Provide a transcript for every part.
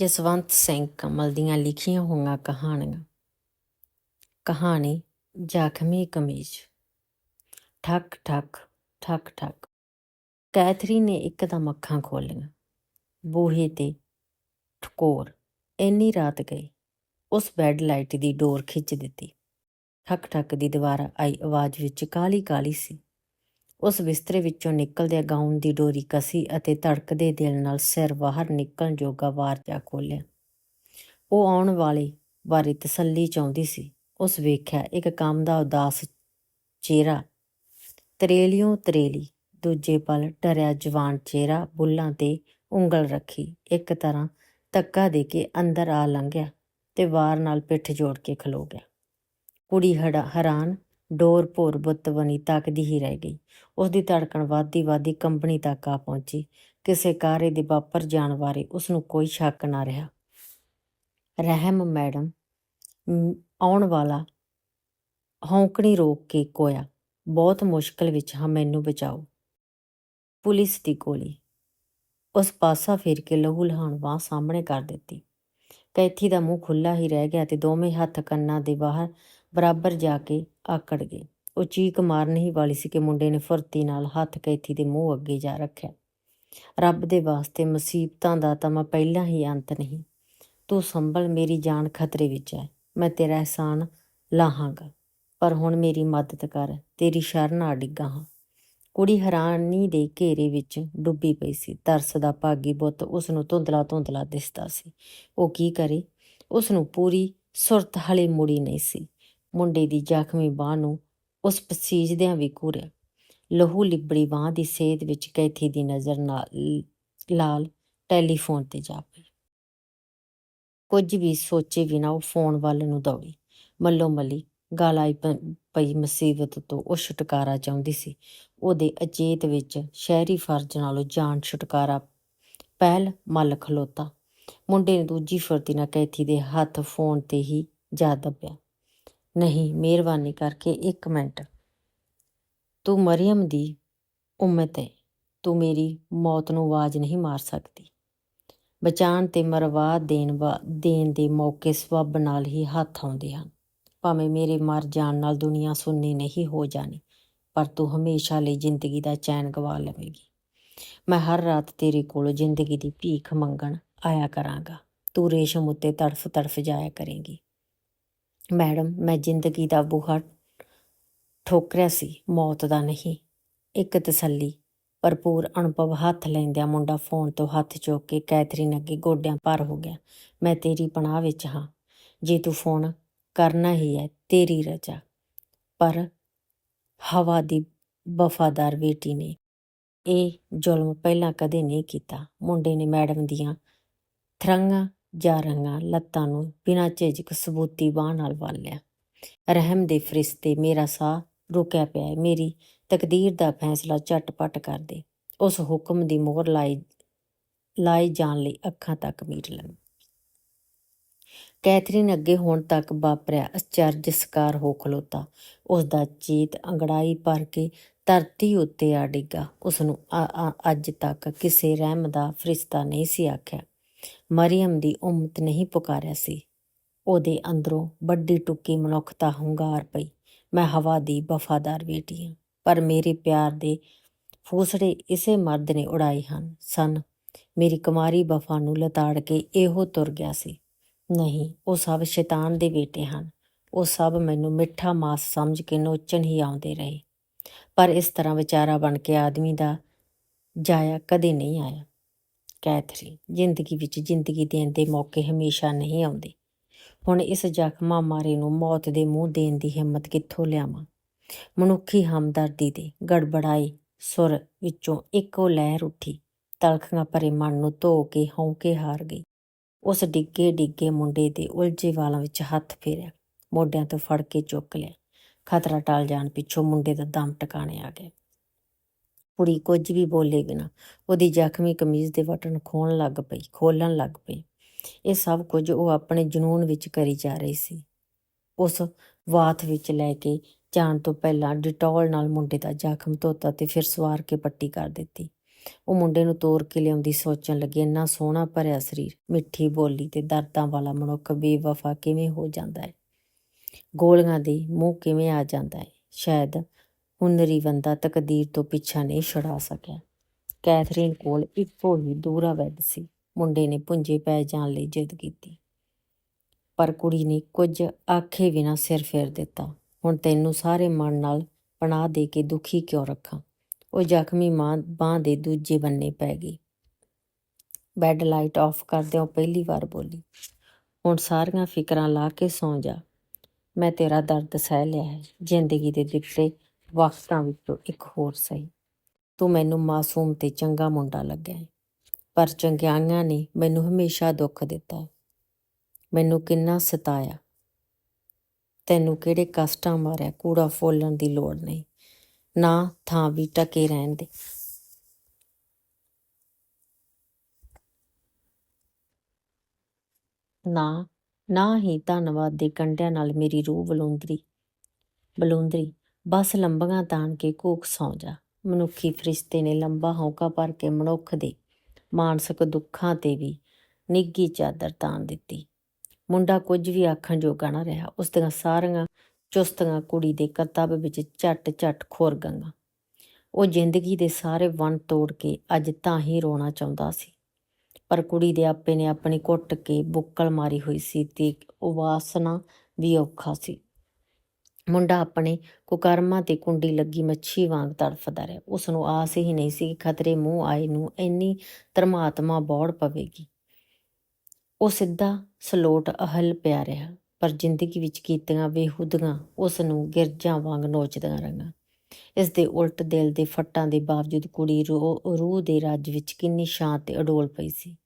ਜਸਵੰਤ ਸਿੰਘ ਕਮਲ ਦੀਆਂ ਲਿਖੀਆਂ ਹੋਈਆਂ ਕਹਾਣੀਆਂ। ਕਹਾਣੀ ਜ਼ਖਮੀ ਕਮੀਜ਼। ਠੱਕ ਠੱਕ ਠੱਕ ਠੱਕ। ਕੈਥਰੀ ਨੇ ਇੱਕਦਮ ਅੱਖਾਂ ਖੋਲੀਆਂ। ਬੂਹੇ ਤੇ ਠਕੋਰ ਇੰਨੀ ਰਾਤ ਗਈ। ਉਸ ਬੈੱਡ ਲਾਈਟ ਦੀ ਡੋਰ ਖਿੱਚ ਦਿੱਤੀ। ਠੱਕ ਠੱਕ ਦੀ ਦੁਬਾਰਾ ਆਈ ਆਵਾਜ਼ ਵਿੱਚ ਕਾਲੀ ਕਾਲੀ ਸੀ। ਉਸ ਬਿਸਤਰੇ ਵਿੱਚੋਂ ਨਿਕਲਦਿਆਂ ਗਾਊਨ ਦੀ ਡੋਰੀ ਕਸੀ ਅਤੇ ਧੜਕਦੇ ਦਿਲ ਨਾਲ ਸਿਰ ਬਾਹਰ ਨਿਕਲਣ ਜੋਗਾ ਵਾਰ ਜਾ ਖੋਲਿਆ ਉਹ ਆਉਣ ਵਾਲੀ ਬਾਰੇ ਤਸੱਲੀ ਚਾਹੁੰਦੀ ਸੀ। ਉਸ ਵੇਖਿਆ ਇੱਕ ਕੰਮ ਦਾ ਉਦਾਸ ਚਿਹਰਾ, ਤਰੇਲੀਓ ਤਰੇਲੀ, ਦੂਜੇ ਪਲ ਡਰਿਆ ਜਵਾਨ ਚਿਹਰਾ ਬੁੱਲਾਂ ਤੇ ਉਂਗਲ ਰੱਖੀ, ਇੱਕ ਤਰ੍ਹਾਂ ਧੱਕਾ ਦੇ ਕੇ ਅੰਦਰ ਆ ਲੰਘਿਆ ਤੇ ਵਾਰ ਨਾਲ ਪਿੱਠ ਜੋੜ ਕੇ ਖਲੋ ਗਿਆ। ਕੁੜੀ ਹੜਾ, ਹੈਰਾਨ ਡੋਰ ਭੋਰ ਬੁੱਤ ਬਣੀ ਤੱਕਦੀ ਹੀ ਰਹਿ ਗਈ। ਉਸ ਦੀ ਧੜਕਣ ਵੱਧਦੀ ਵੱਧਦੀ ਕੰਬਣੀ ਤੱਕ ਆ ਪਹੁੰਚੀ। ਕਿਸੇ ਕਾਰੇ ਦੇ ਵਾਪਰ ਜਾਣ ਬਾਰੇ ਉਸ ਨੂੰ ਕੋਈ ਸ਼ੱਕ ਨਾ ਰਿਹਾ। ਰਹਿਮ ਮੈਡਮ ਮ, ਆਉਣ ਵਾਲਾ ਹੌਂਕਣੀ ਰੋਕ ਕੇ ਕੋਇਆ ਬਹੁਤ ਮੁਸ਼ਕਲ ਵਿੱਚ ਹਾਂ ਮੈਨੂੰ ਬਚਾਓ। ਪੁਲਿਸ ਦੀ ਗੋਲੀ। ਉਸ ਪਾਸਾ ਫੇਰ ਕੇ ਲਹੂ ਲਹਾਣ ਬਾਂਹ ਸਾਹਮਣੇ ਕਰ ਦਿੱਤੀ। ਕੈਥੀ ਦਾ ਮੂੰਹ ਖੁੱਲਾ ਹੀ ਰਹਿ ਗਿਆ ਤੇ ਦੋਵੇਂ ਹੱਥ ਕੰਨਾਂ ਦੇ ਬਾਹਰ ਬਰਾਬਰ ਜਾ ਕੇ ਆਕੜ ਗਈ ਉਹ ਚੀਕ ਮਾਰਨ ਹੀ ਵਾਲੀ ਸੀ ਕਿ ਮੁੰਡੇ ਨੇ ਫੁਰਤੀ ਨਾਲ ਹੱਥ ਕੈਥੀ ਦੇ ਮੂੰਹ ਅੱਗੇ ਜਾ ਰੱਖਿਆ। ਰੱਬ ਦੇ ਵਾਸਤੇ ਮੁਸੀਬਤਾਂ ਦਾ ਤਾਂ ਮੈਂ ਪਹਿਲਾਂ ਹੀ ਅੰਤ ਨਹੀਂ। ਤੂੰ ਸੰਭਲ, ਮੇਰੀ ਜਾਨ ਖਤਰੇ ਵਿੱਚ ਹੈ। ਮੈਂ ਤੇਰਾ ਅਹਿਸਾਨ ਲਾਹਾਂਗਾ। ਪਰ ਹੁਣ ਮੇਰੀ ਮਦਦ ਕਰ, ਤੇਰੀ ਸ਼ਰਨ ਆ ਡਿੱਗਾ ਹਾਂ। ਕੁੜੀ ਹੈਰਾਨੀ ਦੇ ਘੇਰੇ ਵਿੱਚ ਡੁੱਬੀ ਪਈ ਸੀ। ਤਰਸ ਦਾ ਭਾਗੀ ਬੁੱਤ ਉਸ ਨੂੰ ਧੁੰਦਲਾ ਧੁੰਦਲਾ ਦਿਸਦਾ ਸੀ। ਉਹ ਕੀ ਕਰੇ? ਉਸ ਨੂੰ ਪੂਰੀ ਸੁਰਤ ਹਲੇ ਮੁੜੀ ਨਹੀਂ ਸੀ। ਮੁੰਡੇ ਦੀ ਜ਼ਖਮੀ ਬਾਹ ਨੂੰ ਉਸ ਪਸੀਜਦਿਆਂ ਵੀ ਘੂਰਿਆ। ਲਹੂ ਲਿਬੜੀ ਬਾਹ ਦੀ ਸੇਧ ਵਿੱਚ ਕੈਥੀ ਦੀ ਨਜ਼ਰ ਨਾਲ ਲਾਲ ਟੈਲੀਫੋਨ ਤੇ ਜਾ ਪਈ ਕੁਝ ਵੀ ਸੋਚੇ ਬਿਨਾ ਉਹ ਫੋਨ ਵੱਲ ਨੂੰ ਦੌੜੀ। ਮੱਲੋ ਮੱਲੀ ਗਾਲਾਈ ਪਈ ਮੁਸੀਬਤ ਤੋਂ ਉਹ ਛੁਟਕਾਰਾ ਚਾਹੁੰਦੀ ਸੀ। ਉਹਦੇ ਅਚੇਤ ਵਿੱਚ ਸ਼ਹਿਰੀ ਫਰਜ਼ ਨਾਲੋਂ ਜਾਨ ਛੁਟਕਾਰਾ ਪਹਿਲ ਮੱਲ ਖਲੋਤਾ। ਮੁੰਡੇ ਨੇ ਦੂਜੀ ਫੁਰਤੀ ਨਾਲ ਕੈਥੀ ਦੇ ਹੱਥ ਫੋਨ ਤੇ ਹੀ ਜਾ ਦੱਬਿਆ। ਨਹੀਂ, ਮਿਹਰਬਾਨੀ ਕਰਕੇ ਇੱਕ ਮਿੰਟ। ਤੂੰ ਮਰੀਮ ਦੀ ਉਮਤ ਹੈ ਤੂੰ ਮੇਰੀ ਮੌਤ ਨੂੰ ਆਵਾਜ਼ ਨਹੀਂ ਮਾਰ ਸਕਦੀ। ਬਚਾਣ ਤੇ ਮਰਵਾ ਦੇਣ ਦੇਣ ਦੇ ਮੌਕੇ ਸਵੱਬ ਨਾਲ ਹੀ ਹੱਥ ਆਉਂਦੇ ਹਨ। ਭਾਵੇਂ ਮੇਰੇ ਮਰ ਜਾਣ ਨਾਲ ਦੁਨੀਆ ਸੁੰਨੀ ਨਹੀਂ ਹੋ ਜਾਣੀ, ਪਰ ਤੂੰ ਹਮੇਸ਼ਾ ਲਈ ਜ਼ਿੰਦਗੀ ਦਾ ਚੈਨ ਗਵਾ ਲਵੇਂਗੀ। ਮੈਂ ਹਰ ਰਾਤ ਤੇਰੇ ਕੋਲ ਜ਼ਿੰਦਗੀ ਦੀ ਭੀਖ ਮੰਗਣ ਆਇਆ ਕਰਾਂਗਾ। ਤੂੰ ਰੇਸ਼ਮ ਉੱਤੇ ਤੜਫ ਤੜਫ ਜਾਇਆ ਕਰੇਂਗੀ। ਮੈਡਮ, ਮੈਂ ਜ਼ਿੰਦਗੀ ਦਾ ਬੂਹਾ ਠੋਕਰਿਆ ਸੀ। ਮੌਤ ਦਾ ਨਹੀਂ, ਇੱਕ ਤਸੱਲੀ। ਭਰਪੂਰ ਅਨੁਭਵ ਹੱਥ ਲੈਂਦਿਆਂ ਮੁੰਡਾ ਫੋਨ ਤੋਂ ਹੱਥ ਚੁੱਕ ਕੇ ਕੈਥਰੀਨ ਅੱਗੇ ਗੋਡਿਆਂ ਭਰ ਹੋ ਗਿਆ। ਮੈਂ ਤੇਰੀ ਪਨਾਹ ਵਿੱਚ ਹਾਂ। ਜੇ ਤੂੰ ਫੋਨ ਕਰਨਾ ਹੀ ਹੈ, ਤੇਰੀ ਰਜਾ। ਪਰ ਹਵਾ ਦੀ ਵਫਾਦਾਰ ਬੇਟੀ ਨੇ ਇਹ ਜ਼ੁਲਮ ਪਹਿਲਾਂ ਕਦੇ ਨਹੀਂ ਕੀਤਾ। ਮੁੰਡੇ ਨੇ ਮੈਡਮ ਦੀਆਂ ਥਰੰਗਾਂ ਜਾ ਰੰਗਾਂ ਲੱਤਾਂ ਨੂੰ ਬਿਨਾਂ ਝਿਜਕ ਸਬੂਤੀ ਬਾਹ ਨਾਲ ਵਾਲ ਲਿਆ ਰਹਿਮ ਦੇ ਫਰਿਸ਼ਤੇ ਮੇਰਾ ਸਾਹ ਰੁਕਿਆ ਪਿਆ ਹੈ ਮੇਰੀ ਤਕਦੀਰ ਦਾ ਫੈਸਲਾ ਝਟਪਟ ਕਰ ਦੇ। ਉਸ ਹੁਕਮ ਦੀ ਮੋਹਰ ਲਾਈ ਲਾਈ ਜਾਣ ਲਈ ਅੱਖਾਂ ਤੱਕ ਮੀਟ ਲੰਮ। ਕੈਥਰੀਨ ਅੱਗੇ ਹੁਣ ਤੱਕ ਵਾਪਰਿਆ। ਅਚਰਜ ਸਕਾਰ ਹੋ ਖਲੋਤਾ। ਉਸ ਦਾ ਚੀਤ ਅੰਗੜਾਈ ਭਰ ਕੇ ਧਰਤੀ ਉੱਤੇ ਆ ਡਿੱਗਾ। ਉਸ ਨੂੰ ਅੱਜ ਤੱਕ ਕਿਸੇ ਰਹਿਮ ਦਾ ਫਰਿਸ਼ਤਾ ਨਹੀਂ ਸੀ ਆਖਿਆ। ਮਰੀਮ ਦੀ ਉਮਤ ਨਹੀਂ ਪੁਕਾਰਿਆ ਸੀ। ਉਹਦੇ ਅੰਦਰੋਂ ਵੱਡੀ ਟੁੱਕੀ ਮਨੁੱਖਤਾ ਹੰਗਾਰ ਪਈ। ਮੈਂ ਹਵਾ ਦੀ ਵਫਾਦਾਰ ਬੇਟੀ ਹਾਂ, ਪਰ ਮੇਰੇ ਪਿਆਰ ਦੇ ਫੂਸੜੇ ਇਸੇ ਮਰਦ ਨੇ ਉਡਾਏ ਹਨ। ਸਨ, ਮੇਰੀ ਕੁਮਾਰੀ ਵਫਾ ਨੂੰ ਲਤਾੜ ਕੇ ਇਹੋ ਤੁਰ ਗਿਆ ਸੀ। ਨਹੀਂ, ਉਹ ਸਭ ਸ਼ੈਤਾਨ ਦੇ ਬੇਟੇ ਹਨ। ਉਹ ਸਭ ਮੈਨੂੰ ਮਿੱਠਾ ਮਾਸ ਸਮਝ ਕੇ ਨੋਚਣ ਹੀ ਆਉਂਦੇ ਰਹੇ। ਪਰ ਇਸ ਤਰ੍ਹਾਂ ਵਿਚਾਰਾ ਬਣ ਕੇ ਆਦਮੀ ਦਾ ਜਾਇਆ ਕਦੇ ਨਹੀਂ ਆਇਆ। ਕੈਥਰੀ ਜ਼ਿੰਦਗੀ ਵਿੱਚ ਜ਼ਿੰਦਗੀ ਦੇਣ ਦੇ ਮੌਕੇ ਹਮੇਸ਼ਾ ਨਹੀਂ ਆਉਂਦੇ। ਹੁਣ ਇਸ ਜ਼ਖਮਾਂ ਮਾਰੇ ਨੂੰ ਮੌਤ ਦੇ ਮੂੰਹ ਦੇਣ ਦੀ ਹਿੰਮਤ ਕਿੱਥੋਂ ਲਿਆਵਾਂ? ਮਨੁੱਖੀ ਹਮਦਰਦੀ ਦੇ ਗੜਬੜਾਏ ਸੁਰ ਵਿੱਚੋਂ ਇੱਕੋ ਲਹਿਰ ਉੱਠੀ। ਤਲਖਾਂ ਭਰੇ ਮਨ ਨੂੰ ਧੋ ਕੇ ਹੌਂਕੇ ਹਾਰ ਗਈ। ਉਸ ਡਿੱਗੇ ਡਿੱਗੇ ਮੁੰਡੇ ਦੇ ਉਲਝੇ ਵਾਲਾਂ ਵਿੱਚ ਹੱਥ ਫੇਰਿਆ। ਮੋਢਿਆਂ ਤੋਂ ਫੜ ਕੇ ਚੁੱਕ ਲਿਆ। ਖਤਰਾ ਟਾਲ ਜਾਣ ਪਿੱਛੋਂ ਮੁੰਡੇ ਦਾ ਦਮ ਟਿਕਾਣੇ ਆ ਗਿਆ। ਕੁੜੀ ਕੁਝ ਵੀ ਬੋਲੇ ਬਿਨਾ ਉਹਦੀ ਜ਼ਖਮੀ ਕਮੀਜ਼ ਦੇ ਬਟਨ ਖੋਣ ਲੱਗ ਪਈ, ਖੋਲਣ ਲੱਗ ਪਈ। ਇਹ ਸਭ ਕੁਝ ਉਹ ਆਪਣੇ ਜਨੂਨ ਵਿੱਚ ਕਰੀ ਜਾ ਰਹੀ ਸੀ। ਉਸ ਵਾਥ ਵਿੱਚ ਲੈ ਕੇ ਜਾਣ ਤੋਂ ਪਹਿਲਾਂ ਡਿਟੋਲ ਨਾਲ ਮੁੰਡੇ ਦਾ ਜ਼ਖਮ ਧੋਤਾ ਤੇ ਫਿਰ ਸਵਾਰ ਕੇ ਪੱਟੀ ਕਰ ਦਿੱਤੀ। ਉਹ ਮੁੰਡੇ ਨੂੰ ਤੋਰ ਕੇ ਲਿਆਉਂਦੀ ਸੋਚਣ ਲੱਗੀ, ਇੰਨਾ ਸੋਹਣਾ ਭਰਿਆ ਸਰੀਰ, ਮਿੱਠੀ ਬੋਲੀ ਤੇ ਦਰਦਾਂ ਵਾਲਾ ਮਨੁੱਖ ਬੇਵਫਾ ਕਿਵੇਂ ਹੋ ਜਾਂਦਾ ਹੈ? ਗੋਲੀਆਂ ਦੇ ਮੂੰਹ ਕਿਵੇਂ ਆ ਜਾਂਦਾ ਹੈ? ਸ਼ਾਇਦ ਹੁਨਰੀ ਬੰਦਾ ਤਕਦੀਰ ਤੋਂ ਪਿੱਛਾ ਨਹੀਂ ਛੁਡਾ ਸਕਿਆ। ਕੈਥਰੀਨ ਕੋਲ ਇੱਕੋ ਹੀ ਦੂਰਾ ਬੈੱਡ ਸੀ। ਮੁੰਡੇ ਨੇ ਪੁੰਜੇ ਪੈ ਜਾਣ ਲਈ ਜਿੱਦ ਕੀਤੀ। ਪਰ ਕੁੜੀ ਨੇ ਕੁਝ ਆਖੇ ਬਿਨਾਂ ਸਿਰ ਫੇਰ ਦਿੱਤਾ। ਹੁਣ ਤੈਨੂੰ ਸਾਰੇ ਮਨ ਨਾਲ ਪਨਾਹ ਦੇ ਕੇ ਦੁਖੀ ਕਿਉਂ ਰੱਖਾਂ? ਉਹ ਜ਼ਖਮੀ ਮਾਂ, ਬਾਂਹ ਦੇ ਦੂਜੇ ਬੰਨੇ ਪੈ ਗਈ। ਬੈੱਡ ਲਾਈਟ ਆਫ ਕਰਦਿਆਂ ਪਹਿਲੀ ਵਾਰ ਬੋਲੀ, ਹੁਣ ਸਾਰੀਆਂ ਫਿਕਰਾਂ ਲਾ ਕੇ ਸੌਂ ਜਾ। ਮੈਂ ਤੇਰਾ ਦਰਦ ਸਹਿ ਲਿਆ ਹੈ। ਜ਼ਿੰਦਗੀ ਦੇ ਦਿੱਤੇ ਵਕਤਾਂ ਵਿੱਚੋਂ ਇੱਕ ਹੋਰ ਸਹੀ। ਤੂੰ ਮੈਨੂੰ ਮਾਸੂਮ ਤੇ ਚੰਗਾ ਮੁੰਡਾ ਲੱਗਿਆ ਹੈ ਪਰ ਚੰਗਿਆਈਆਂ ਨੇ ਮੈਨੂੰ ਹਮੇਸ਼ਾ ਦੁੱਖ ਦਿੱਤਾ ਹੈ ਮੈਨੂੰ ਕਿੰਨਾ ਸਤਾਇਆ। ਤੈਨੂੰ ਕਿਹੜੇ ਕਸ਼ਟਾਂ ਮਾਰਿਆ, ਕੂੜਾ ਫੋਲਣ ਦੀ ਲੋੜ ਨਹੀਂ। ਨਾ ਥਾਂ ਵੀ ਟਕੇ ਰਹਿਣ ਦੇ। ਨਾ ਨਾ ਹੀ ਧੰਨਵਾਦ ਦੇ ਕੰਡਿਆਂ ਨਾਲ ਮੇਰੀ ਰੂਹ ਬਲੂੰਦਰੀ ਬਲੂੰਦਰੀ। ਬਸ ਲੰਬੀਆਂ ਤਾਣ ਕੇ ਕੂਕ ਸੌਂ ਜਾ। ਮਨੁੱਖੀ ਫਰਿਸ਼ਤੇ ਨੇ ਲੰਬਾ ਹੌਕਾ ਭਰ ਕੇ ਮਨੁੱਖ ਦੇ ਮਾਨਸਿਕ ਦੁੱਖਾਂ ਤੇ ਵੀ ਨਿੱਗੀ ਚਾਦਰ ਤਾਣ ਦਿੱਤੀ। ਮੁੰਡਾ ਕੁਝ ਵੀ ਆਖਣ ਜੋਗਾ ਨਾ ਰਿਹਾ ਉਸ ਦੀਆਂ ਸਾਰੀਆਂ ਚੁਸਤੀਆਂ ਕੁੜੀ ਦੇ ਕਰਤੱਵ ਵਿੱਚ ਝੱਟ ਝੱਟ ਖੁਰ ਗਈਆਂ। ਉਹ ਜ਼ਿੰਦਗੀ ਦੇ ਸਾਰੇ ਵਣ ਤੋੜ ਕੇ ਅੱਜ ਤਾਂ ਹੀ ਰੋਣਾ ਚਾਹੁੰਦਾ ਸੀ। ਪਰ ਕੁੜੀ ਦੇ ਆਪੇ ਨੇ ਆਪਣੀ ਕੁੱਟ ਕੇ ਬੁੱਕਲ ਮਾਰੀ ਹੋਈ ਸੀ ਤੇ ਉਹ ਵਾਸਨਾ ਵੀ ਔਖਾ ਸੀ। ਮੁੰਡਾ ਆਪਣੇ ਕੁਕਰਮਾਂ ਤੇ ਕੁੰਡੀ ਲੱਗੀ ਮੱਛੀ ਵਾਂਗ ਤੜਫਦਾ ਰਿਹਾ। ਉਸ ਨੂੰ ਆਸ ਹੀ ਨਹੀਂ ਸੀ ਕਿ ਖਤਰੇ ਮੂੰਹ ਆਏ ਨੂੰ ਇੰਨੀ ਧਰਮਾਤਮਾ ਬੋੜ ਪਵੇਗੀ। ਉਹ ਸਿੱਧਾ ਸਲੋਟ ਅਹਲ ਪਿਆ ਰਿਹਾ, ਪਰ ਜ਼ਿੰਦਗੀ ਵਿੱਚ ਕੀਤੀਆਂ ਬੇਹੁਦਗਾਂ ਉਸ ਨੂੰ ਗਿਰਜਾਂ ਵਾਂਗ ਨੋਚਦੀਆਂ ਰਹੀਆਂ। ਇਸ ਦੇ ਉਲਟ ਦਿਲ ਦੇ ਫੱਟਾਂ ਦੇ ਬਾਵਜੂਦ ਕੁੜੀ ਰੂਹ ਰੂਹ ਦੇ ਰਾਜ ਵਿੱਚ ਕਿੰਨੀ ਸ਼ਾਂਤ ਤੇ ਅਡੋਲ ਪਈ ਸੀ,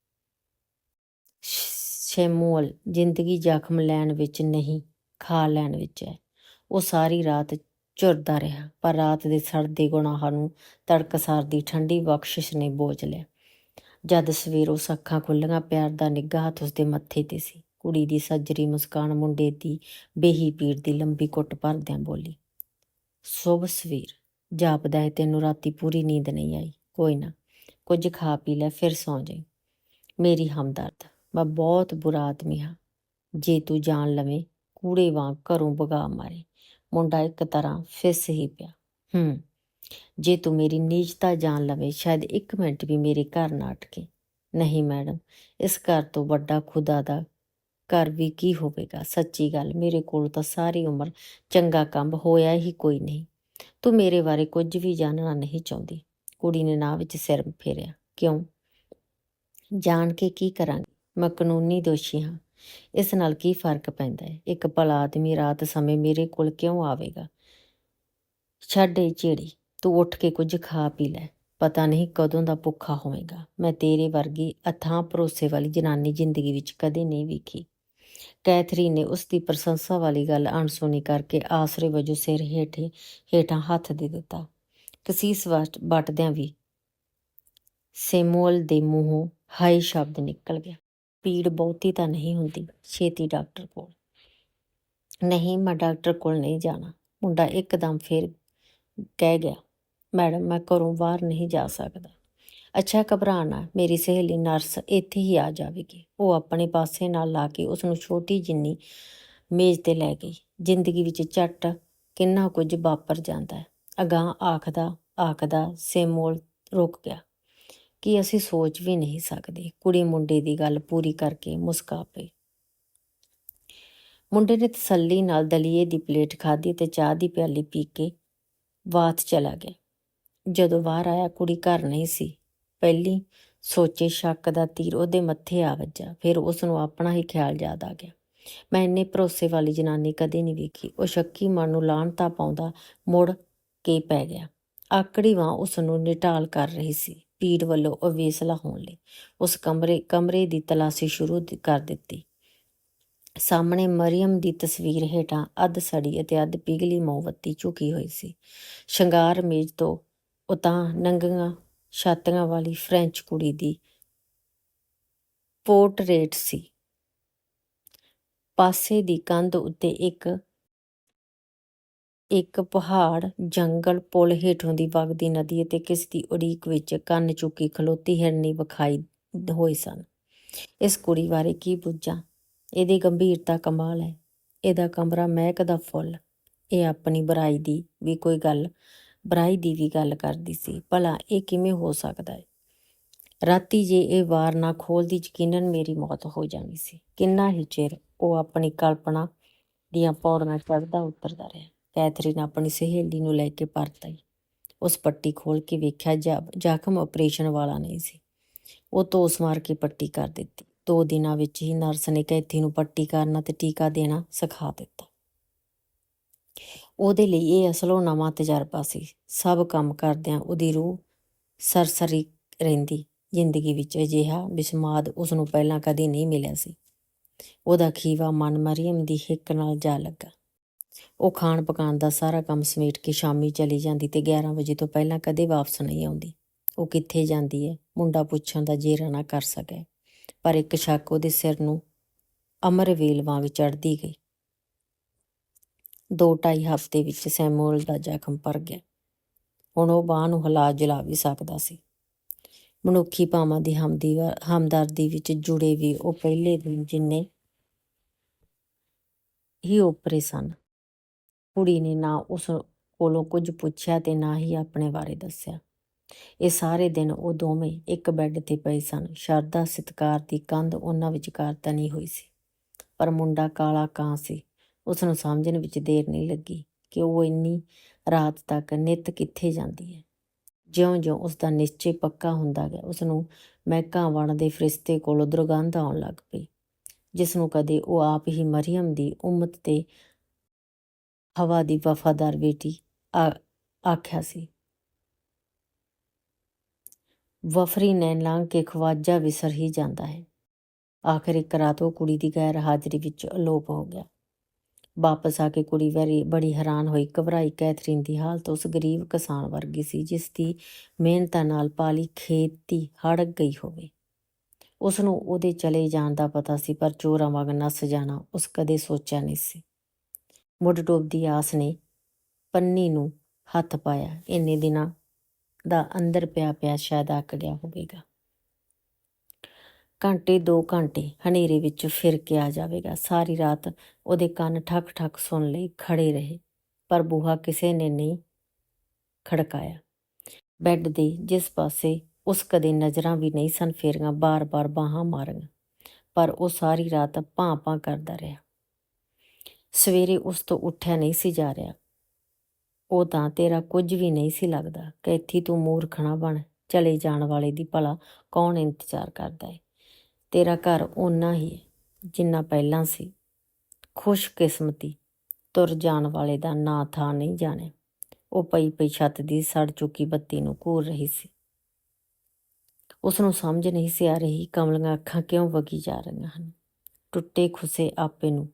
ਸ਼ੈਮੂਅਲ, ਜ਼ਿੰਦਗੀ ਜ਼ਖਮ ਲੈਣ ਵਿੱਚ ਨਹੀਂ, ਖਾ ਲੈਣ ਵਿੱਚ ਹੈ। ਉਹ ਸਾਰੀ ਰਾਤ ਝੁਰਦਾ ਰਿਹਾ, ਪਰ ਰਾਤ ਦੇ ਸੜਦੇ ਗੁਨਾਹਾਂ ਨੂੰ ਤੜਕਸਾਰ ਦੀ ਠੰਡੀ ਬਖਸ਼ਿਸ਼ ਨੇ ਬੋਝ ਲਿਆ। ਜਦ ਸਵੇਰ ਉਸ ਅੱਖਾਂ ਖੁੱਲੀਆਂ ਪਿਆਰ ਦਾ ਨਿੱਘਾ ਹੱਥ ਉਸਦੇ ਮੱਥੇ ਤੇ ਸੀ। ਕੁੜੀ ਦੀ ਸੱਜਰੀ ਮੁਸਕਾਨ ਮੁੰਡੇ ਦੀ ਬੇਹੀ ਪੀੜ ਦੀ ਲੰਬੀ ਕੁੱਟ ਭਰਦਿਆਂ ਬੋਲੀ ਸੁਭ ਸਵੇਰ, ਜਾਪਦਾ ਹੈ ਤੈਨੂੰ ਰਾਤੀ ਪੂਰੀ ਨੀਂਦ ਨਹੀਂ ਆਈ, ਕੋਈ ਨਾ, ਕੁਝ ਖਾ ਪੀ ਲੈ, ਫਿਰ ਸੌਂ ਜਾਈ। ਮੇਰੀ ਹਮਦਰਦ, ਮੈਂ ਬਹੁਤ ਬੁਰਾ ਆਦਮੀ ਹਾਂ, ਜੇ ਤੂੰ ਜਾਣ ਲਵੇਂ ਕੂੜੇ ਵਾਂਗ ਘਰੋਂ ਭਗਾ ਮਾਰੇ। ਮੁੰਡਾ ਇੱਕ ਤਰ੍ਹਾਂ ਫਿਸ ਹੀ ਪਿਆ। ਹੂੰ, ਜੇ ਤੂੰ ਮੇਰੀ ਨੀਚਤਾ ਜਾਣ ਲਵੇ, ਸ਼ਾਇਦ ਇੱਕ ਮਿੰਟ ਵੀ ਮੇਰੇ ਘਰ ਨਾ ਅਟਕੇ। ਨਹੀਂ ਮੈਡਮ, ਇਸ ਘਰ ਤੋਂ ਵੱਡਾ ਖੁਦਾ ਦਾ ਘਰ ਵੀ ਕੀ ਹੋਵੇਗਾ? ਸੱਚੀ ਗੱਲ, ਮੇਰੇ ਕੋਲ ਤਾਂ ਸਾਰੀ ਉਮਰ ਚੰਗਾ ਕੰਮ ਹੋਇਆ ਹੀ ਕੋਈ ਨਹੀਂ। ਤੂੰ ਮੇਰੇ ਬਾਰੇ ਕੁਝ ਵੀ ਜਾਣਨਾ ਨਹੀਂ ਚਾਹੁੰਦੀ। ਕੁੜੀ ਨੇ ਨਾ ਵਿੱਚ ਸਿਰ ਫੇਰਿਆ। ਕਿਉਂ? ਜਾਣ ਕੇ ਕੀ ਕਰਾਂਗੀ? ਮੈਂ ਕਾਨੂੰਨੀ ਦੋਸ਼ੀ ਹਾਂ। ਇਸ ਨਾਲ ਕੀ ਫ਼ਰਕ ਪੈਂਦਾ ਹੈ? ਇੱਕ ਭਲਾ ਆਦਮੀ ਰਾਤ ਸਮੇਂ ਮੇਰੇ ਕੋਲ ਕਿਉਂ ਆਵੇਗਾ? ਛੱਡ ਏ ਝੇੜੀ ਤੂੰ ਉੱਠ ਕੇ ਕੁਝ ਖਾ ਪੀ ਲੈ। ਪਤਾ ਨਹੀਂ ਕਦੋਂ ਦਾ ਭੁੱਖਾ ਹੋਵੇਗਾ। ਮੈਂ ਤੇਰੇ ਵਰਗੀ ਅਥਾਹ ਭਰੋਸੇ ਵਾਲੀ ਜਨਾਨੀ ਜ਼ਿੰਦਗੀ ਵਿੱਚ ਕਦੇ ਨਹੀਂ ਵੇਖੀ। ਕੈਥਰੀ ਨੇ ਉਸ ਦੀ ਪ੍ਰਸ਼ੰਸਾ ਵਾਲੀ ਗੱਲ ਅਣਸੁਣੀ ਕਰਕੇ ਆਸਰੇ ਵਜੋਂ ਸਿਰ ਹੇਠੇ, ਹੇਠਾਂ ਹੱਥ ਦੇ ਦਿੱਤਾ। ਕਸੀਸ ਵਟਦਿਆਂ ਵੀ ਸੈਮੂਅਲ ਦੇ ਮੂੰਹੋਂ ਹਾਈ ਸ਼ਬਦ ਨਿਕਲ ਗਿਆ। ਪੀੜ ਬਹੁਤੀ ਤਾਂ ਨਹੀਂ ਹੁੰਦੀ ਛੇਤੀ ਡਾਕਟਰ ਕੋਲ। ਨਹੀਂ, ਮੈਂ ਡਾਕਟਰ ਕੋਲ ਨਹੀਂ ਜਾਣਾ। ਮੁੰਡਾ ਇੱਕਦਮ ਫੇਰ ਕਹਿ ਗਿਆ, ਮੈਡਮ, ਮੈਂ ਘਰੋਂ ਬਾਹਰ ਨਹੀਂ ਜਾ ਸਕਦਾ। ਅੱਛਾ ਘਬਰਾਣਾ ਮੇਰੀ ਸਹੇਲੀ ਨਰਸ ਇੱਥੇ ਹੀ ਆ ਜਾਵੇਗੀ। ਉਹ ਆਪਣੇ ਪਾਸੇ ਨਾਲ ਲਾ ਕੇ ਉਸ ਨੂੰ ਛੋਟੀ ਜਿੰਨੀ ਮੇਜ਼ ਤੇ ਲੈ ਗਈ। ਜ਼ਿੰਦਗੀ ਵਿੱਚ ਝੱਟ ਕਿੰਨਾ ਕੁਝ ਵਾਪਰ ਜਾਂਦਾ ਹੈ। ਅਗਾਹ ਆਖਦਾ ਆਖਦਾ ਸੇਮੋਲ ਰੁਕ ਗਿਆ। ਕਿ ਅਸੀਂ ਸੋਚ ਵੀ ਨਹੀਂ ਸਕਦੇ। ਕੁੜੀ ਮੁੰਡੇ ਦੀ ਗੱਲ ਪੂਰੀ ਕਰਕੇ ਮੁਸਕਾ ਪਈ। ਮੁੰਡੇ ਨੇ ਤਸੱਲੀ ਨਾਲ ਦਲੀਏ ਦੀ ਪਲੇਟ ਖਾਧੀ ਤੇ ਚਾਹ ਦੀ ਪਿਆਲੀ ਪੀ ਕੇ ਬਾਤ ਚਲਾ ਗਿਆ। ਜਦੋਂ ਬਾਹਰ ਆਇਆ, ਕੁੜੀ ਘਰ ਨਹੀਂ ਸੀ। ਪਹਿਲੀ ਸੋਚੇ ਸ਼ੱਕ ਦਾ ਤੀਰ ਉਹਦੇ ਮੱਥੇ ਆ ਵੱਜਾ। ਫਿਰ ਉਸ ਨੂੰ ਆਪਣਾ ਹੀ ਖਿਆਲ ਯਾਦ ਆ ਗਿਆ। ਮੈਂ ਇੰਨੇ ਭਰੋਸੇ ਵਾਲੀ ਜਨਾਨੀ ਕਦੇ ਨਹੀਂ ਵੇਖੀ। ਉਹ ਸ਼ੱਕੀ ਮਨ ਨੂੰ ਲਾਣਤਾ ਪਾਉਂਦਾ, ਮੁੜ ਕੇ ਪੈ ਗਿਆ। ਆਕੜੀ ਵਾਂ ਉਸ ਨੂੰ ਨਿਟਾਲ ਕਰ ਰਹੀ ਸੀ। ਪੀੜ ਵੱਲੋਂ ਅਵੇਸਲਾ ਹੋਣ ਲਈ ਉਸ ਕਮਰੇ ਕਮਰੇ ਦੀ ਤਲਾਸ਼ੀ ਸ਼ੁਰੂ ਕਰ ਦਿੱਤੀ। ਸਾਹਮਣੇ ਮਰੀਮ ਦੀ ਤਸਵੀਰ ਹੇਠਾਂ ਅੱਧ ਸੜੀ ਅਤੇ ਅੱਧ ਪਿਘਲੀ ਮੋਮਬੱਤੀ ਝੁਕੀ ਹੋਈ ਸੀ। ਸ਼ਿੰਗਾਰ ਮੇਜ਼ ਤੋਂ ਉਤਾਂ ਨੰਗੀਆਂ ਛਾਤੀਆਂ ਵਾਲੀ ਫ੍ਰੈਂਚ ਕੁੜੀ ਦੀ ਪੋਰਟਰੇਟ ਸੀ। ਪਾਸੇ ਦੀ ਕੰਧ ਉੱਤੇ ਇੱਕ ਇੱਕ ਪਹਾੜ ਜੰਗਲ ਪੁਲ ਹੇਠੋਂ ਦੀ ਵਗਦੀ ਨਦੀ ਅਤੇ ਕਿਸ ਦੀ ਉਡੀਕ ਵਿੱਚ ਕੰਨ ਚੁੱਕੀ ਖਲੋਤੀ ਹਿਰਨੀ ਵਿਖਾਈ ਹੋਏ ਸਨ। ਇਸ ਕੁੜੀ ਬਾਰੇ ਕੀ ਪੁੱਛਾਂ? ਇਹਦੀ ਗੰਭੀਰਤਾ ਕਮਾਲ ਹੈ। ਇਹਦਾ ਕਮਰਾ ਮਹਿਕ ਦਾ ਫੁੱਲ। ਇਹ ਆਪਣੀ ਬੁਰਾਈ ਦੀ ਵੀ ਕੋਈ ਗੱਲ, ਬੁਰਾਈ ਦੀ ਵੀ ਗੱਲ ਕਰਦੀ ਸੀ। ਭਲਾ ਇਹ ਕਿਵੇਂ ਹੋ ਸਕਦਾ ਹੈ? ਰਾਤੀ ਜੇ ਇਹ ਵਾਰ ਨਾ ਖੋਲਦੀ, ਯਕੀਨਨ ਮੇਰੀ ਮੌਤ ਹੋ ਜਾਣੀ ਸੀ। ਕਿੰਨਾ ਹੀ ਚਿਰ ਉਹ ਆਪਣੀ ਕਲਪਨਾ ਦੀਆਂ ਪੌੜੀਆਂ ਚੜ੍ਹਦਾ ਉਤਰਦਾ ਰਿਹਾ। ਕੈਥਰੀਨ ਆਪਣੀ ਸਹੇਲੀ ਨੂੰ ਲੈ ਕੇ ਪਰਤ ਆਈ। ਉਸ ਪੱਟੀ ਖੋਲ ਕੇ ਵੇਖਿਆ ਜਾ- ਜ਼ਖਮ ਆਪਰੇਸ਼ਨ ਵਾਲਾ ਨਹੀਂ ਸੀ। ਉਹ ਤੋਸ ਮਾਰ ਕੇ ਪੱਟੀ ਕਰ ਦਿੱਤੀ। ਦੋ ਦਿਨਾਂ ਵਿੱਚ ਹੀ ਨਰਸ ਨੇ ਕੈਥੀ ਨੂੰ ਪੱਟੀ ਕਰਨਾ ਤੇ ਟੀਕਾ ਦੇਣਾ ਸਿਖਾ ਦਿੱਤਾ। ਉਹਦੇ ਲਈ ਇਹ ਅਸਲੋਂ ਨਵਾਂ ਤਜਰਬਾ ਸੀ। ਸਭ ਕੰਮ ਕਰਦਿਆਂ ਉਹਦੀ ਰੂਹ ਸਰਸਰੀ ਰਹਿੰਦੀ। ਜ਼ਿੰਦਗੀ ਵਿੱਚ ਅਜਿਹਾ ਬਿਸਮਾਦ ਉਸ ਨੂੰ ਪਹਿਲਾਂ ਕਦੇ ਨਹੀਂ ਮਿਲਿਆ ਸੀ। ਉਹਦਾ ਖੀਵਾ ਮਨ ਮਰੀਮ ਦੀ ਹਿੱਕ ਨਾਲ ਜਾ ਲੱਗਾ। ਉਹ ਖਾਣ ਪਕਾਣ ਦਾ ਸਾਰਾ ਕੰਮ ਸਮੇਟ ਕੇ ਸ਼ਾਮੀ ਚਲੀ ਜਾਂਦੀ ਤੇ 11 ਵਜੇ ਤੋਂ ਪਹਿਲਾਂ ਕਦੇ ਵਾਪਸ ਨਹੀਂ ਆਉਂਦੀ। ਉਹ ਕਿੱਥੇ ਜਾਂਦੀ ਹੈ? ਮੁੰਡਾ ਪੁੱਛਣ ਦਾ ਜੇਰਾ ਨਾ ਕਰ ਸਕਿਆ ਪਰ ਇੱਕ ਸ਼ੱਕ ਉਹਦੇ ਸਿਰ ਨੂੰ ਅਮਰ ਅਮਰਵੇਲ ਵਾਂਗ ਚੜਦੀ ਗਈ। ਦੋ ਢਾਈ ਹਫ਼ਤੇ ਵਿੱਚ ਸੈਮੂਅਲ ਦਾ ਜ਼ਖਮ ਭਰ ਗਿਆ। ਹੁਣ ਉਹ ਬਾਹ ਨੂੰ ਹਿਲਾ ਜੁਲਾ ਵੀ ਸਕਦਾ ਸੀ। ਮਨੁੱਖੀ ਭਾਵਾਂ ਦੀ ਹਮਦੀ ਹਮਦਰਦੀ ਵਿੱਚ ਜੁੜੇ ਵੀ ਉਹ ਪਹਿਲੇ ਦਿਨ ਜਿੰਨੇ ਹੀ ਓਪਰੇ ਸਨ। ਕੁੜੀ ਨੇ ਨਾ ਉਸ ਕੋਲੋਂ ਕੁਝ ਪੁੱਛਿਆ ਤੇ ਨਾ ਹੀ ਆਪਣੇ ਬਾਰੇ ਦੱਸਿਆ। ਇਹ ਸਾਰੇ ਦਿਨ ਉਹ ਦੋਵੇਂ ਇੱਕ ਬੈੱਡ ਤੇ ਪਏ ਸਨ। ਸ਼ਰਧਾ, ਸਤਕਾਰ ਦੀ ਕੰਧ ਉਹਨਾਂ ਵਿਚਕਾਰ ਤਣੀ ਹੋਈ ਸੀ। ਪਰ ਮੁੰਡਾ ਕਾਲਾ ਕਾਂ ਸੀ। ਉਸ ਨੂੰ ਸਮਝਣ ਵਿੱਚ ਦੇਰ ਨਹੀਂ ਲੱਗੀ ਕਿ ਉਹ ਇੰਨੀ ਰਾਤ ਤੱਕ ਨਿਤ ਕਿੱਥੇ ਜਾਂਦੀ ਹੈ। ਜਿਉਂ-ਜਿਉਂ ਉਸ ਦਾ ਨਿਸ਼ਚੇ ਪੱਕਾ ਹੁੰਦਾ ਗਿਆ ਉਸ ਨੂੰ ਮਹਿਕਾਂ ਵਣ ਦੇ ਫਰਿਸ਼ਤੇ ਕੋਲੋਂ ਦੁਰਗੰਧ ਆਉਣ ਲੱਗ ਪਈ ਜਿਸ ਨੂੰ ਕਦੇ ਉਹ ਆਪ ਹੀ ਮਰੀਮ ਦੀ ਉਮਤ ਤੇ ਹਵਾ ਦੀ ਵਫਾਦਾਰ ਬੇਟੀ ਆ- ਆਖਿਆ ਸੀ। ਵਫਰੀ ਨੇ ਲੰਘ ਕੇ ਖਵਾਜਾ ਵਿਸਰ ਹੀ ਜਾਂਦਾ ਹੈ। ਆਖਰ ਇੱਕ ਰਾਤ ਉਹ ਕੁੜੀ ਦੀ ਗੈਰ ਹਾਜ਼ਰੀ ਵਿੱਚ ਅਲੋਪ ਹੋ ਗਿਆ। ਵਾਪਸ ਆ ਕੇ ਕੁੜੀ ਵੈਰੀ ਬੜੀ ਹੈਰਾਨ ਹੋਈ। ਘਬਰਾਈ ਕੈਥਰੀਨ ਦੀ ਹਾਲਤ ਉਸ ਗਰੀਬ ਕਿਸਾਨ ਵਰਗੀ ਸੀ, ਜਿਸ ਦੀ ਮਿਹਨਤਾਂ ਨਾਲ ਪਾਲੀ ਖੇਤੀ ਹੜਕ ਗਈ ਹੋਵੇ। ਉਸ ਨੂੰ ਉਹਦੇ ਚਲੇ ਜਾਣ ਦਾ ਪਤਾ ਸੀ, ਪਰ ਚੋਰਾਂ ਵਾਂਗ ਨੱਸ ਜਾਣਾ ਉਸ ਕਦੇ ਸੋਚਿਆ ਨਹੀਂ ਸੀ। ਮੁੱਢ ਡੁੱਬਦੀ ਆਸ ਨੇ ਪੰਨੀ ਨੂੰ ਹੱਥ ਪਾਇਆ। ਇੰਨੇ ਦਿਨਾਂ ਦਾ ਅੰਦਰ ਪਿਆ ਪਿਆ ਸ਼ਾਇਦ ਆਕ ਗਿਆ ਹੋਵੇਗਾ। ਘੰਟੇ, ਦੋ ਘੰਟੇ ਹਨੇਰੇ ਵਿੱਚ ਫਿਰ ਕੇ ਆ ਜਾਵੇਗਾ। ਸਾਰੀ ਰਾਤ ਉਹਦੇ ਕੰਨ ਠੱਕ ਠੱਕ ਸੁਣ ਲਈ ਖੜੇ ਰਹੇ, ਪਰ ਬੂਹਾ ਕਿਸੇ ਨੇ ਨਹੀਂ ਖੜਕਾਇਆ। ਬੈੱਡ ਦੇ ਜਿਸ ਪਾਸੇ ਉਸ ਕਦੇ ਨਜ਼ਰਾਂ ਵੀ ਨਹੀਂ ਸਨ ਫੇਰੀਆਂ, ਬਾਰ-ਬਾਰ ਬਾਹਾਂ ਮਾਰੀਆਂ, ਪਰ ਉਹ ਸਾਰੀ ਰਾਤ ਭਾਂ-ਭਾਂ ਕਰਦਾ ਰਿਹਾ। ਸਵੇਰੇ ਉਸ ਤੋਂ ਉੱਠਿਆ ਨਹੀਂ ਸੀ ਜਾ ਰਿਹਾ। ਉਹ ਤਾਂ ਤੇਰਾ ਕੁਝ ਵੀ ਨਹੀਂ ਸੀ ਲੱਗਦਾ। ਕੈਥੀ ਤੂੰ ਮੂਰਖਣਾ ਬਣ, ਚਲੇ ਜਾਣ ਵਾਲੇ ਦੀ ਭਲਾ ਕੌਣ ਇੰਤਜ਼ਾਰ ਕਰਦਾ ਹੈ ਤੇਰਾ ਘਰ ਓਨਾ ਹੀ ਹੈ ਜਿੰਨਾ ਪਹਿਲਾਂ ਸੀ। ਖੁਸ਼ਕਿਸਮਤੀ, ਤੁਰ ਜਾਣ ਵਾਲੇ ਦਾ ਨਾਂ ਥਾਂ ਨਹੀਂ ਜਾਣਿਆ। ਉਹ ਪਈ ਪਈ ਛੱਤ ਦੀ ਸੜ ਚੁੱਕੀ ਬੱਤੀ ਨੂੰ ਘੂਰ ਰਹੀ ਸੀ। ਉਸ ਨੂੰ ਸਮਝ ਨਹੀਂ ਸੀ ਆ ਰਹੀ ਕਮਲੀਆਂ ਅੱਖਾਂ ਕਿਉਂ ਵਗੀ ਜਾ ਰਹੀਆਂ ਹਨ। ਟੁੱਟੇ ਖੁਸੇ ਆਪੇ ਨੂੰ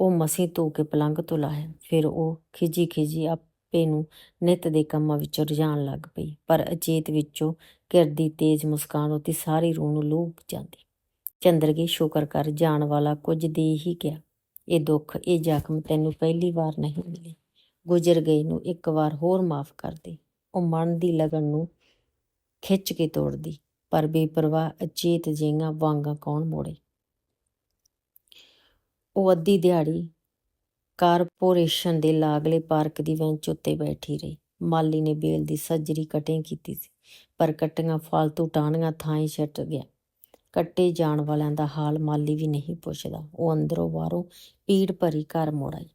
ਉਹ ਮਸੀਂ ਧੋ ਕੇ ਪਲੰਘ ਤੋਂ ਲਾਇਆ ਫਿਰ ਉਹ ਖਿਜੀ ਖਿਜੀ ਆਪੇ ਨੂੰ ਨਿਤ ਦੇ ਕੰਮਾਂ ਵਿੱਚ ਰੁਝਾਨ ਲੱਗ ਪਈ। ਪਰ ਅਚੇਤ ਵਿੱਚੋਂ ਕਿਰਦੀ ਤੇਜ਼ ਮੁਸਕਾਨ ਉਹਦੀ ਸਾਰੀ ਰੂਹ ਨੂੰ ਲੂਕ ਜਾਂਦੀ। ਚੰਦਰਗੇ ਸ਼ੁਕਰ ਕਰ ਜਾਣ ਵਾਲਾ ਕੁਝ ਦੇ ਹੀ ਗਿਆ। ਇਹ ਦੁੱਖ, ਇਹ ਜ਼ਖਮ ਤੈਨੂੰ ਪਹਿਲੀ ਵਾਰ ਨਹੀਂ ਮਿਲੇ। ਗੁਜ਼ਰ ਗਏ ਨੂੰ ਇੱਕ ਵਾਰ ਹੋਰ ਮਾਫ ਕਰ ਦੇ। ਉਹ ਮਨ ਦੀ ਲਗਨ ਨੂੰ ਖਿੱਚ ਕੇ ਤੋੜਦੀ ਪਰ ਬੇਪਰਵਾਹ ਅਚੇਤ ਜਿਹੀਆਂ ਵਾਂਗਾ ਕੌਣ ਮੋੜੇ? ਉਹ ਅੱਧੀ ਦਿਹਾੜੀ ਕਾਰਪੋਰੇਸ਼ਨ ਦੇ ਲਾਗਲੇ ਪਾਰਕ ਦੀ ਬੈਂਚ ਉੱਤੇ ਬੈਠੀ ਰਹੀ। ਮਾਲੀ ਨੇ ਬੇਲ ਦੀ ਸੱਜਰੀ ਕਟਿੰਗ ਕੀਤੀ ਸੀ, ਪਰ ਕਟੀਆਂ ਫਾਲਤੂ ਟਾਹਣੀਆਂ ਥਾਂ ਹੀ ਛੱਟ ਗਿਆ। ਕੱਟੇ ਜਾਣ ਵਾਲਿਆਂ ਦਾ ਹਾਲ ਮਾਲੀ ਵੀ ਨਹੀਂ ਪੁੱਛਦਾ। ਉਹ ਅੰਦਰੋਂ ਬਾਹਰੋਂ ਪੀੜ ਭਰੀ ਘਰ ਮੁੜ ਆਈ।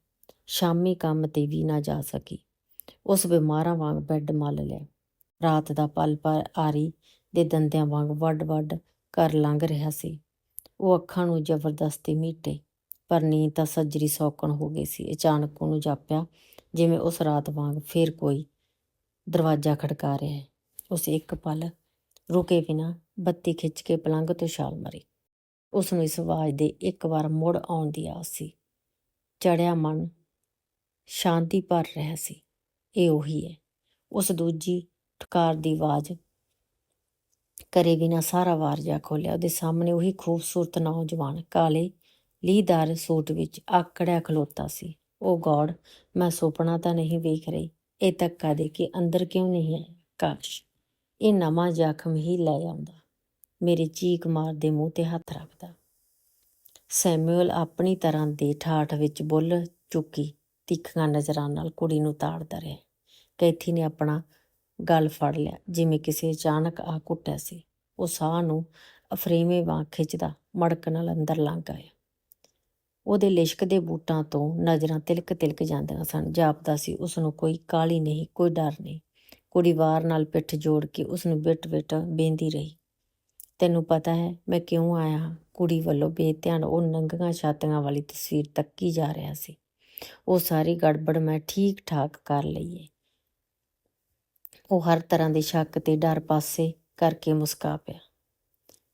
ਸ਼ਾਮੀ ਕੰਮ ਤੇ ਵੀ ਨਾ ਜਾ ਸਕੀ। ਉਸ ਬਿਮਾਰਾਂ ਵਾਂਗ ਬੈੱਡ ਮੱਲ ਲਿਆ। ਰਾਤ ਦਾ ਪਲ ਪਰ ਆਰੀ ਦੇ ਦੰਦਿਆਂ ਵਾਂਗ ਵੱਡ ਵੱਡ ਕਰ ਲੰਘ ਰਿਹਾ ਸੀ। ਉਹ ਅੱਖਾਂ ਨੂੰ ਜ਼ਬਰਦਸਤੀ ਮੀਟੇ। ਪਰ ਨੀਂਦ ਤਾਂ ਸੱਜਰੀ ਸੌਕਣ ਹੋ ਗਈ ਸੀ। ਅਚਾਨਕ ਉਹਨੂੰ ਜਾਪਿਆ, ਜਿਵੇਂ ਉਸ ਰਾਤ ਵਾਂਗ ਫੇਰ ਕੋਈ ਦਰਵਾਜ਼ਾ ਖੜਕਾ ਰਿਹਾ ਹੈ। ਉਸ ਇੱਕ ਪਲ ਰੁਕੇ ਬਿਨਾ ਬੱਤੀ ਖਿੱਚ ਕੇ ਪਲੰਘ ਤੋਂ ਛਾਲ ਮਾਰੀ। ਉਸ ਨੂੰ ਇਸ ਆਵਾਜ਼ ਦੇ ਇੱਕ ਵਾਰ ਮੁੜ ਆਉਣ ਦੀ ਆਸ ਸੀ। ਚੜਿਆ ਮਨ ਸ਼ਾਂਤੀ ਭਰ ਰਿਹਾ ਸੀ। ਇਹ ਉਹੀ ਹੈ। ਉਸ ਦੂਜੀ ਠਕਾਰ ਦੀ ਆਵਾਜ਼ ਕਰੇ ਬਿਨਾ ਸਾਰਾ ਵਾਰ ਜਾ ਖੋਲਿਆ ਉਹਦੇ ਸਾਹਮਣੇ ਉਹੀ ਖੂਬਸੂਰਤ ਨੌਜਵਾਨ, ਕਾਲੇ ਲੀਦਾਰ ਸੂਟ ਵਿੱਚ ਆਕੜਿਆ ਖਲੋਤਾ ਸੀ। ਉਹ ਗॉड ਮੈਂ ਸੁਪਨਾ ਤਾਂ ਨਹੀਂ ਵੇਖ ਰਹੀ। ਇਹ ਧੱਕਾ ਦੇ ਕੇ ਅੰਦਰ ਕਿਉਂ ਨਹੀਂ ਆਇਆ? ਕਾਸ਼, ਇਹ ਨਵਾਂ ਜ਼ਖਮ ਹੀ ਲੈ ਆਉਂਦਾ। ਮੇਰੇ ਚੀਕ ਮਾਰਦੇ ਮੂੰਹ ਤੇ ਹੱਥ ਰੱਖਦਾ। ਸੈਮੂਅਲ ਆਪਣੀ ਤਰ੍ਹਾਂ ਦੇ ਠਾਠ ਵਿੱਚ ਬੁੱਲ ਚੁੱਕੀ ਤਿੱਖੀਆਂ ਨਜ਼ਰਾਂ ਨਾਲ ਕੁੜੀ ਨੂੰ ਤਾੜਦਾ ਰਿਹਾ। ਕੈਥੀ ਨੇ ਆਪਣਾ ਗਲ ਫੜ ਲਿਆ, ਜਿਵੇਂ ਕਿਸੇ ਅਚਾਨਕ ਆ ਘੁੱਟਿਆ ਸੀ। ਉਹ ਸਾਹ ਨੂੰ ਅਫਰੇਵੇਂ ਵਾਂਗ ਖਿੱਚਦਾ, ਮੜਕ ਨਾਲ ਅੰਦਰ ਲੰਘ ਆਇਆ। ਉਹਦੇ ਲਿਸ਼ਕ ਦੇ ਬੂਟਾਂ ਤੋਂ ਨਜ਼ਰਾਂ ਤਿਲਕ ਤਿਲਕ ਜਾਂਦੀਆਂ ਸਨ। ਜਾਪਦਾ ਸੀ ਉਸ ਨੂੰ ਕੋਈ ਕਾਲੀ ਨਹੀਂ, ਕੋਈ ਡਰ ਨਹੀਂ ਕੁੜੀ ਵਾਰ ਨਾਲ ਪਿੱਠ ਜੋੜ ਕੇ ਉਸ ਨੂੰ ਬਿਟ ਬਿਟ ਬੇਂਦੀ ਰਹੀ। ਤੈਨੂੰ ਪਤਾ ਹੈ, ਮੈਂ ਕਿਉਂ ਆਇਆ ਹਾਂ ਕੁੜੀ ਵੱਲੋਂ ਬੇਧਿਆਨ ਉਹ ਨੰਗੀਆਂ ਛਾਤੀਆਂ ਵਾਲੀ ਤਸਵੀਰ ਤੱਕੀ ਜਾ ਰਿਹਾ ਸੀ। ਉਹ ਸਾਰੀ ਗੜਬੜ ਮੈਂ ਠੀਕ ਠਾਕ ਕਰ ਲਈਏ ਉਹ ਹਰ ਤਰ੍ਹਾਂ ਦੇ ਸ਼ੱਕ ਤੇ ਡਰ ਪਾਸੇ ਕਰਕੇ ਮੁਸਕਾ ਪਿਆ।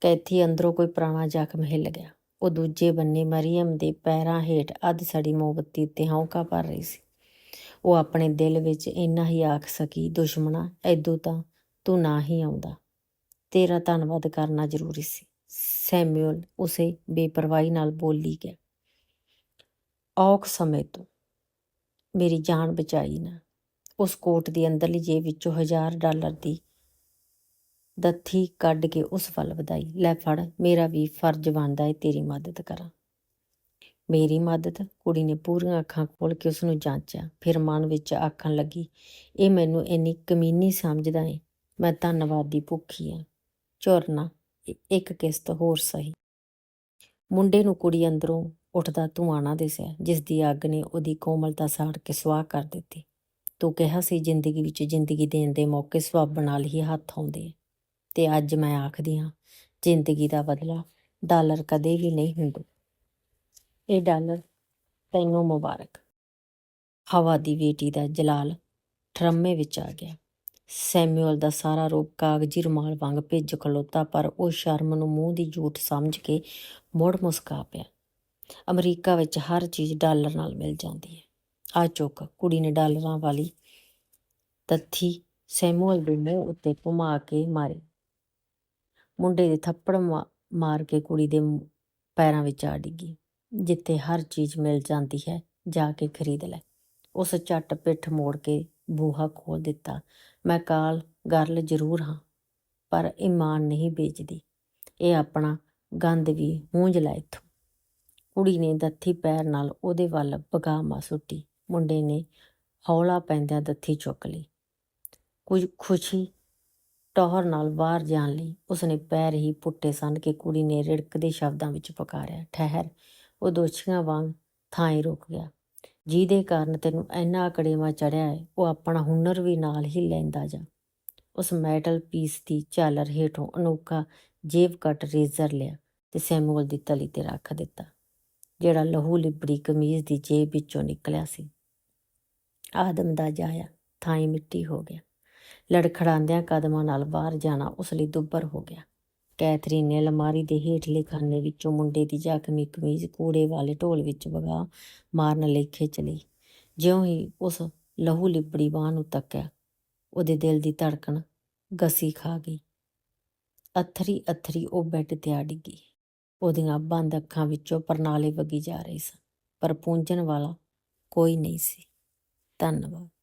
ਕੈਥੀ ਅੰਦਰੋਂ ਕੋਈ ਪੁਰਾਣਾ ਜ਼ਖਮ ਹਿੱਲ ਗਿਆ। ਉਹ ਦੂਜੇ ਬੰਨੇ ਮਰੀਮ ਦੇ ਪੈਰਾਂ ਹੇਠ ਅੱਧ ਸੜੀ ਮੋਮਬੱਤੀ ਉੱਤੇ ਹੌਂਕਾ ਭਰ ਰਹੀ ਸੀ। ਉਹ ਆਪਣੇ ਦਿਲ ਵਿੱਚ ਇੰਨਾ ਹੀ ਆਖ ਸਕੀ, ਦੁਸ਼ਮਣਾ ਐਦੂ ਤਾਂ ਤੂੰ ਨਾ ਹੀ ਆਉਂਦਾ। ਤੇਰਾ ਧੰਨਵਾਦ ਕਰਨਾ ਜ਼ਰੂਰੀ ਸੀ। ਸੈਮੂਅਲ ਉਸੇ ਬੇਪਰਵਾਹੀ ਨਾਲ ਬੋਲੀ ਗਿਆ। ਔਖ ਸਮੇਂ ਤੋਂ ਮੇਰੀ ਜਾਨ ਬਚਾਈ ਨਾ। ਉਸ ਕੋਟ ਦੀ ਅੰਦਰਲੀ ਜੇਬ ਵਿੱਚੋਂ ਹਜ਼ਾਰ ਡਾਲਰ ਦੀ ਦੱਥੀ ਕੱਢ ਕੇ ਉਸ ਵੱਲ ਵਧਾਈ। ਲੈ ਫੜ, ਮੇਰਾ ਵੀ ਫਰਜ਼ ਬਣਦਾ ਏ ਤੇਰੀ ਮਦਦ ਕਰਾਂ। ਮੇਰੀ ਮਦਦ? ਕੁੜੀ ਨੇ ਪੂਰੀਆਂ ਅੱਖਾਂ ਖੋਲ ਕੇ ਉਸ ਨੂੰ ਜਾਂਚਿਆ। ਫਿਰ ਮਨ ਵਿੱਚ ਆਖਣ ਲੱਗੀ, ਇਹ ਮੈਨੂੰ ਇੰਨੀ ਕਮੀਨੀ ਸਮਝਦਾ ਏ। ਮੈਂ ਧੰਨਵਾਦ ਦੀ ਭੁੱਖੀ ਆ। ਝੁਰਨਾ ਇੱਕ ਕਿਸ਼ਤ ਹੋਰ ਸਹੀ। ਮੁੰਡੇ ਨੂੰ ਕੁੜੀ ਅੰਦਰੋਂ ਉੱਠਦਾ ਧੂਆਂ ਨਾ ਦਿਸਿਆ ਜਿਸ ਦੀ ਅੱਗ ਨੇ ਉਹਦੀ ਕੋਮਲਤਾ ਸਾੜ ਕੇ ਸੁਆਹ ਕਰ ਦਿੱਤੀ। ਤੂੰ ਕਿਹਾ ਸੀ ਜ਼ਿੰਦਗੀ ਵਿੱਚ ਜ਼ਿੰਦਗੀ ਦੇਣ ਦੇ ਮੌਕੇ ਸਵਾਬ ਨਾਲ ਹੀ ਹੱਥ ਆਉਂਦੇ ਆ। ਤੇ ਅੱਜ ਮੈਂ ਆਖਦੀ ਹਾਂ ਜ਼ਿੰਦਗੀ ਦਾ ਬਦਲਾ ਡਾਲਰ ਕਦੇ ਵੀ ਨਹੀਂ ਹੁੰਦਾ। ਇਹ ਡਾਲਰ ਤੈਨੂੰ ਮੁਬਾਰਕ। ਹਵਾ ਦੀ ਵੇਟੀ ਦਾ ਜਲਾਲ ਠਰਮੇ ਵਿੱਚ ਆ ਗਿਆ। ਸੈਮੂਅਲ ਦਾ ਸਾਰਾ ਰੂਪ ਕਾਗਜ਼ੀ ਰੁਮਾਲ ਵਾਂਗ ਭਿੱਜ ਖਲੋਤਾ, ਪਰ ਉਹ ਸ਼ਰਮ ਨੂੰ ਮੂੰਹ ਦੀ ਝੂਠ ਸਮਝ ਕੇ ਮੁੜ ਮੁਸਕਾ ਪਿਆ। ਅਮਰੀਕਾ ਵਿੱਚ ਹਰ ਚੀਜ਼ ਡਾਲਰ ਨਾਲ ਮਿਲ ਜਾਂਦੀ ਹੈ। ਆ ਚੁੱਕ, ਕੁੜੀ ਨੇ ਡਾਲਰਾਂ ਵਾਲੀ ਤੱਥੀ ਸੈਮੂਅਲ ਦੇ ਮੂੰਹ ਉੱਤੇ ਘੁਮਾ ਕੇ ਮਾਰੀ। ਮੁੰਡੇ ਦੇ ਥੱਪੜ ਮਾ- ਮਾਰ ਕੇ ਕੁੜੀ ਦੇ ਪੈਰਾਂ ਵਿੱਚ ਆ ਡਿੱਗੀ, ਜਿੱਥੇ ਹਰ ਚੀਜ਼ ਮਿਲ ਜਾਂਦੀ ਹੈ, ਜਾ ਕੇ ਖਰੀਦ ਲੈ। ਉਸ ਝੱਟ ਪਿੱਠ ਮੋੜ ਕੇ ਬੂਹਾ ਖੋਲ ਦਿੱਤਾ। ਮੈਂ ਕਾਲ ਗਰਲ ਜ਼ਰੂਰ ਹਾਂ, ਪਰ ਇਮਾਨ ਨਹੀਂ ਵੇਚਦੀ। ਇਹ ਆਪਣਾ ਗੰਦ ਵੀ ਹੂੰਝ ਲੈ ਇੱਥੋਂ। ਕੁੜੀ ਨੇ ਦੱਥੀ ਪੈਰ ਨਾਲ ਉਹਦੇ ਵੱਲ ਬਗਾਮਾ ਸੁੱਟੀ। ਮੁੰਡੇ ਨੇ ਹੌਲਾ ਪੈਂਦਿਆਂ ਦੱਥੀ ਚੁੱਕ ਲਈ। ਕੁਝ ਖੁਸ਼ੀ ਟੌਹਰ ਨਾਲ ਬਾਹਰ ਜਾਣ ਲਈ ਉਸਨੇ ਪੈਰ ਹੀ ਪੁੱਟੇ ਸਨ ਕਿ ਕੁੜੀ ਨੇ ਰਿੜਕਦੇ ਸ਼ਬਦਾਂ ਵਿੱਚ ਪੁਕਾਰਿਆ, ਠਹਿਰ, ਉਹ ਦੋਛੀਆਂ ਵਾਂਗ ਥਾਂ ਹੀ ਰੁਕ ਗਿਆ। ਜਿਹਦੇ ਕਾਰਨ ਤੈਨੂੰ ਇੰਨਾ ਅਕੜੇਵਾ ਚੜਿਆ ਹੈ ਉਹ ਆਪਣਾ ਹੁਨਰ ਵੀ ਨਾਲ ਹੀ ਲੈਂਦਾ ਜਾ ਉਸ ਮੈਟਲ ਪੀਸ ਦੀ ਝਾਲਰ ਹੇਠੋਂ ਅਨੋਖਾ ਜੇਬ ਕੱਟ ਰੇਜ਼ਰ ਲਿਆ ਤੇ ਸੈਮੂਅਲ ਦੀ ਤਲੀ ਤੇ ਰੱਖ ਦਿੱਤਾ, ਜਿਹੜਾ ਲਹੂ ਲਿਬੜੀ ਕਮੀਜ਼ ਦੀ ਜੇਬ ਵਿੱਚੋਂ ਨਿਕਲਿਆ ਸੀ। ਆਦਮ ਦਾ ਜਾਇਆ ਥਾਈ ਮਿੱਟੀ ਹੋ ਗਿਆ। ਲੜਖੜਾਉਂਦਿਆਂ ਕਦਮਾਂ ਨਾਲ ਬਾਹਰ ਜਾਣਾ ਉਸ ਲਈ ਦੁੱਬਰ ਹੋ ਗਿਆ। ਕੈਥਰੀਨ ਨੇ ਅਲਮਾਰੀ ਦੇ ਹੇਠਲੇ ਖਾਨੇ ਵਿੱਚੋਂ ਮੁੰਡੇ ਦੀ ਜ਼ਖਮੀ ਕਮੀਜ਼ ਕੂੜੇ ਵਾਲੇ ਢੋਲ ਵਿੱਚ ਵਗਾ ਮਾਰਨ ਲਈ ਖਿੱਚ ਲਈ। ਜਿਉਂ ਹੀ ਉਸ ਲਹੂ ਲਿਬੜੀ ਬਾਹ ਨੂੰ ਤੱਕਿਆ, ਉਹਦੇ ਦਿਲ ਦੀ ਧੜਕਣ ਗਸੀ ਖਾ ਗਈ। ਅਥਰੀ ਅਥਰੀ ਉਹ ਬੈੱਡ ਤੇ ਆ ਡਿੱਗੀ। ਉਹਦੀਆਂ ਬੰਦ ਅੱਖਾਂ ਵਿੱਚੋਂ ਪਰਨਾਲੇ ਵਗੀ ਜਾ ਰਹੇ ਸਨ, ਪਰ ਪੂੰਝਣ ਵਾਲਾ ਕੋਈ ਨਹੀਂ ਸੀ। ਧੰਨਵਾਦ।